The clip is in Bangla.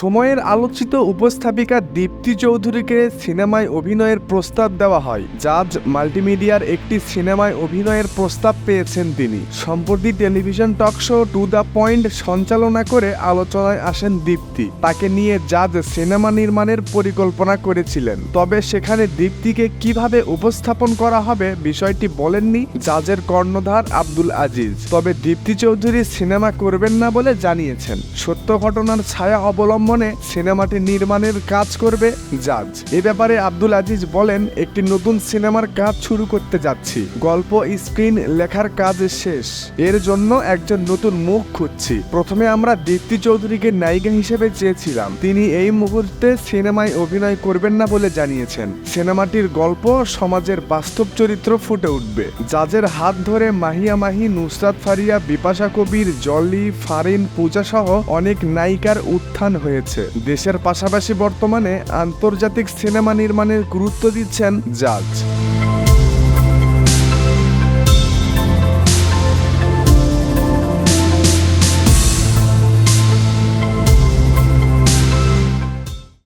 সময়ের আলোচিত উপস্থাপিকা দীপ্তি চৌধুরীকে সিনেমায় অভিনয়ের প্রস্তাব দেওয়া হয়। জাজ মাল্টিমিডিয়ার একটি সিনেমায় অভিনয়ের প্রস্তাব পেয়েছেন তিনি। সম্প্রতি television talk show to the point সঞ্চালনা করে আলোচনায় আসেন দীপ্তি। তাকে নিয়ে জাজ সিনেমা নির্মাণের পরিকল্পনা করেছিলেন। তবে সেখানে দীপ্তিকে কীভাবে উপস্থাপন করা হবে বিষয়টি বলেননি জাজের কর্ণধার আব্দুল আজিজ। তবে দীপ্তি চৌধুরী সিনেমা করবেন না বলে জানিয়েছেন। সত্য ঘটনার ছায়া অবলম্বনে সিনেমাটি নির্মাণের কাজ করবে জাজ। এ ব্যাপারে আব্দুল আজিজ বলেন, একটি নতুন সিনেমার কাজ শুরু করতে যাচ্ছি। গল্প, স্ক্রিন, লেখার কাজ শেষ। এর জন্য একজন নতুন মুখ খুঁজছি। প্রথমে আমরা দীপ্তি চৌধুরীকে নায়িকা হিসেবে চেয়েছিলাম। তিনি এই মুহূর্তে সিনেমায় অভিনয় করবেন না বলে জানিয়েছেন। সিনেমাটির গল্প সমাজের বাস্তব চরিত্র ফুটে উঠবে। জাজের হাত ধরে মাহিয়া মাহি, নুসরাত ফারিয়া, বিপাশা কবির, জলি, ফারিন, পূজা সহ অনেক নায়িকার উত্থান হয়েছে। দেশের পাশাপাশি বর্তমানে আন্তর্জাতিক সিনেমা নির্মাণের গুরুত্ব দিচ্ছেন জাজ।